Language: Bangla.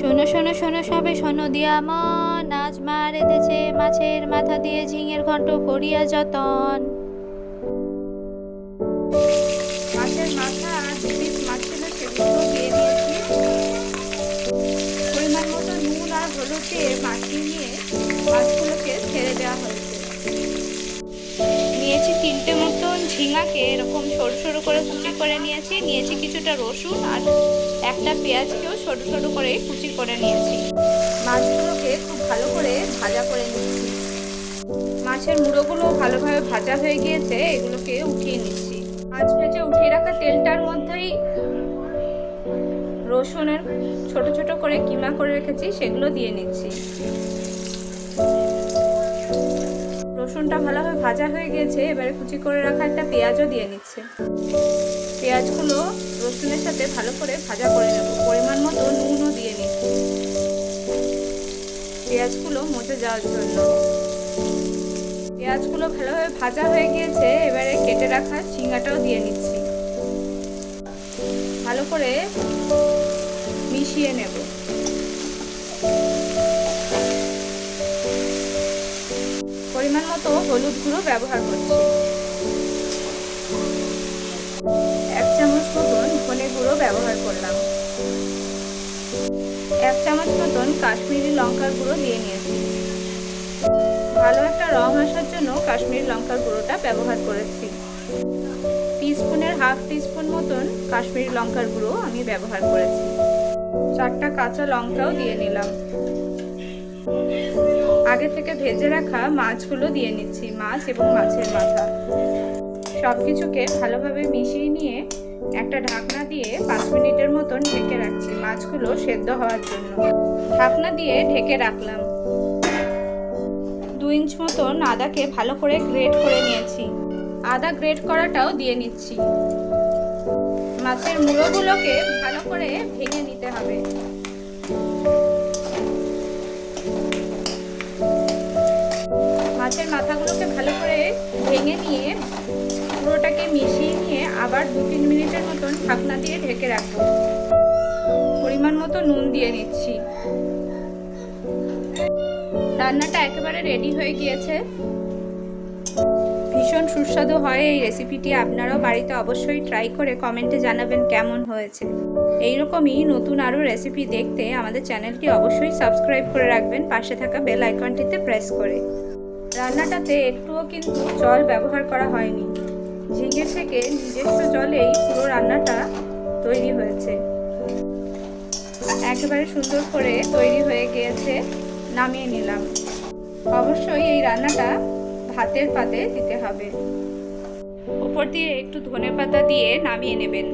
শোনো শোনো শোনো সবে শোনো দিয়া মন। আজ মা রেঁধেছে মাছের মাথা দিয়ে ঝিঙের ঘন্ট করিয়া যতন। মাছের মাথা পরিমাণ মতো হলুদ দিয়ে নিয়ে মাছগুলোকে ছেড়ে দেওয়া হয়েছে। এরকম সরু সরু করে কুচি করে নিয়েছি। নিয়েছি কিছুটা রসুন আর একটা পেঁয়াজকেও সরু সরু করে কুচি করে নিয়েছি। মাছগুলোকে খুব ভালো করে ভাজা করে নিচ্ছি মাছের মুড়োগুলো ভালোভাবে ভাজা হয়ে গিয়েছে, এগুলোকে উঠিয়ে নিচ্ছি। মাছ ভেজে উঠিয়ে রাখা তেলটার মধ্যেই রসুনের ছোট ছোট করে কিমা করে রেখেছি, সেগুলো দিয়ে নিচ্ছি। রসুনটা ভালোভাবে ভাজা হয়ে গিয়েছে, এবারে কুচি করে রাখা একটা পেঁয়াজও দিয়ে নিচ্ছে। পেঁয়াজগুলো রসুনের সাথে ভালো করে ভাজা করে নেব। পরিমাণ মতো নুনও দিয়ে নিচ্ছি। পেঁয়াজগুলো মজে যাওয়ার জন্য। পেঁয়াজগুলো ভালোভাবে ভাজা হয়ে গিয়েছে, এবারে কেটে রাখা ঝিঙ্গাটাও দিয়ে নিচ্ছি। ভালো করে মিশিয়ে নেব। পরিমাণ মতো হলুদ গুঁড়ো ব্যবহার করছি। এক চামচ মতন ধনে গুঁড়ো ব্যবহার করলাম। এক চামচ মতন কাশ্মীরি লঙ্কার গুঁড়ো দিয়ে নিয়েছি। ভালো একটা রং আসার জন্য কাশ্মীরি লঙ্কার গুঁড়োটা ব্যবহার করেছি। টিস্পুনের হাফ টিস্পুন মতন কাশ্মীরি লঙ্কার গুঁড়ো আমি ব্যবহার করেছি। চারটা কাঁচা লঙ্কাও দিয়ে নিলাম। আগে থেকে ভেজে রাখা মাছগুলো দিয়ে নিচ্ছি, মাছ এবং মাছের মাথা। সব কিছুকে ভালোভাবে মিশিয়ে নিয়ে একটা ঢাকনা দিয়ে পাঁচ মিনিটের মতন ঢেকে রাখছি মাছগুলো সেদ্ধ হওয়ার জন্য। ঢাকনা দিয়ে ঢেকে রাখলাম। দু ইঞ্চ মতন আদাকে ভালো করে গ্রেট করে নিয়েছি। আদা গ্রেট করাটাও দিয়ে নিচ্ছি। মাছের মুড়োগুলোকে ভালো করে ভেঙে নিতে হবে। মাছের মাথাগুলোকে ভালো করে ভেঙে নিয়ে পুরোটাকে মিশিয়ে নিয়ে আবার দু তিন মিনিটের মতন ঢাকনা দিয়ে ঢেকে রাখব। পরিমাণ মতো নুন দিয়ে নিচ্ছি। রান্নাটা একেবারে রেডি হয়ে গিয়েছে। ভীষণ সুস্বাদু হয় এই রেসিপিটি আপনারাও বাড়িতে অবশ্যই ট্রাই করে কমেন্টে জানাবেন কেমন হয়েছে। এইরকমই নতুন আরও রেসিপি দেখতে আমাদের চ্যানেলটি অবশ্যই সাবস্ক্রাইব করে রাখবেন। পাশে থাকা বেল আইকনটিতে প্রেস করে। রান্নাটাতে একটুও কিন্তু জল ব্যবহার করা হয়নি। ঝিঙে থেকে নিজস্ব জলেই পুরো রান্নাটা তৈরি হয়েছে। একেবারে সুন্দর করে তৈরি হয়ে গিয়েছে, নামিয়ে নিলাম। অবশ্যই এই রান্নাটা ভাতের পাতে দিতে হবে। উপর দিয়ে একটু ধনে পাতা দিয়ে নামিয়ে নেবেন।